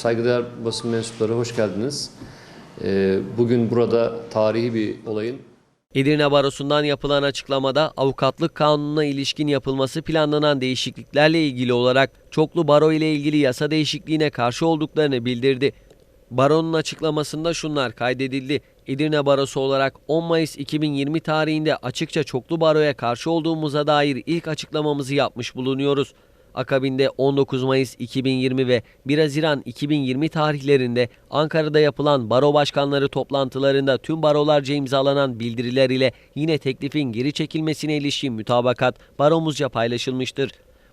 Saygıdeğer basın mensupları hoş geldiniz. Ee, Bugün burada tarihi bir olayın Edirne Barosu'ndan yapılan açıklamada avukatlık kanununa ilişkin yapılması planlanan değişikliklerle ilgili olarak çoklu baro ile ilgili yasa değişikliğine karşı olduklarını bildirdi. Baronun açıklamasında şunlar kaydedildi. Edirne Barosu olarak 10 Mayıs 2020 tarihinde açıkça çoklu baroya karşı olduğumuza dair ilk açıklamamızı yapmış bulunuyoruz. Akabinde 19 Mayıs 2020 ve 1 Haziran 2020 tarihlerinde Ankara'da yapılan baro başkanları toplantılarında tüm barolarca imzalanan bildiriler ile yine teklifin geri çekilmesine ilişkin mütabakat baromuzca paylaşılmıştır.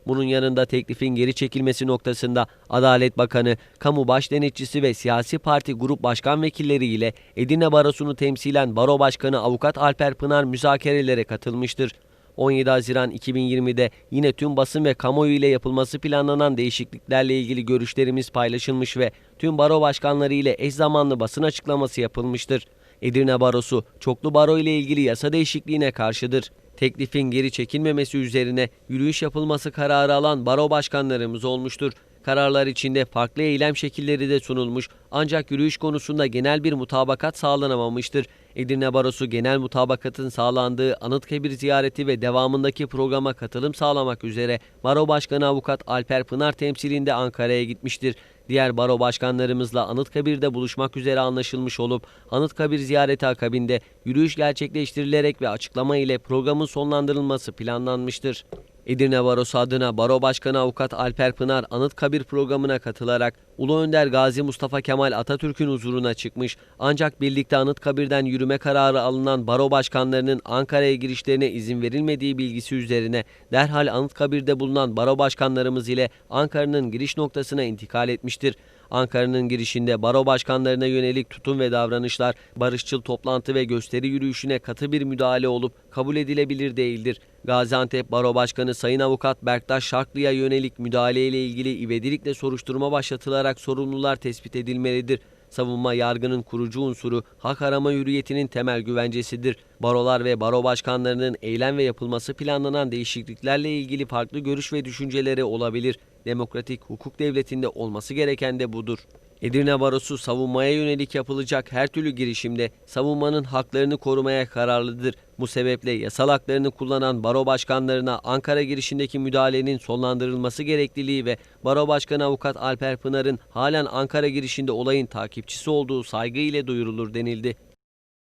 Bunun yanında teklifin geri çekilmesi noktasında Adalet Bakanı, Kamu Baş ve siyasi parti grup başkan vekilleri ile Edirne Barosu'nu temsilen Baro Başkanı Avukat Alper Pınar müzakerelere katılmıştır. 17 Haziran 2020'de yine tüm basın ve kamuoyu ile yapılması planlanan değişikliklerle ilgili görüşlerimiz paylaşılmış ve tüm baro başkanları ile eş zamanlı basın açıklaması yapılmıştır. Edirne Barosu çoklu baro ile ilgili yasa değişikliğine karşıdır. Teklifin geri çekilmemesi üzerine yürüyüş yapılması kararı alan baro başkanlarımız olmuştur. Kararlar içinde farklı eylem şekilleri de sunulmuş ancak yürüyüş konusunda genel bir mutabakat sağlanamamıştır. Edirne Barosu genel mutabakatın sağlandığı Anıtkabir ziyareti ve devamındaki programa katılım sağlamak üzere Baro Başkanı Avukat Alper Pınar temsilinde Ankara'ya gitmiştir. Diğer baro başkanlarımızla Anıtkabir'de buluşmak üzere anlaşılmış olup Anıtkabir ziyareti akabinde yürüyüş gerçekleştirilerek ve açıklama ile programın sonlandırılması planlanmıştır. Edirne Barosu adına Baro Başkanı Avukat Alper Pınar Anıtkabir programına katılarak Ulu Önder Gazi Mustafa Kemal Atatürk'ün huzuruna çıkmış ancak birlikte Anıtkabir'den yürüme kararı alınan baro başkanlarının Ankara'ya girişlerine izin verilmediği bilgisi üzerine derhal Anıtkabir'de bulunan baro başkanlarımız ile Ankara'nın giriş noktasına intikal etmiştir. Ankara'nın girişinde baro başkanlarına yönelik tutum ve davranışlar barışçıl toplantı ve gösteri yürüyüşüne katı bir müdahale olup kabul edilebilir değildir. Gaziantep Baro Başkanı Sayın Avukat Berktaş Şarklı'ya yönelik müdahaleyle ilgili ivedilikle soruşturma başlatılarak sorumlular tespit edilmelidir. Savunma yargının kurucu unsuru hak arama hürriyetinin temel güvencesidir. Barolar ve baro başkanlarının eylem ve yapılması planlanan değişikliklerle ilgili farklı görüş ve düşünceleri olabilir. Demokratik hukuk devletinde olması gereken de budur. Edirne Barosu savunmaya yönelik yapılacak her türlü girişimde savunmanın haklarını korumaya kararlıdır. Bu sebeple yasal haklarını kullanan baro başkanlarına Ankara girişindeki müdahalenin sonlandırılması gerekliliği ve Baro Başkanı Avukat Alper Pınar'ın halen Ankara girişinde olayın takipçisi olduğu saygı ile duyurulur denildi.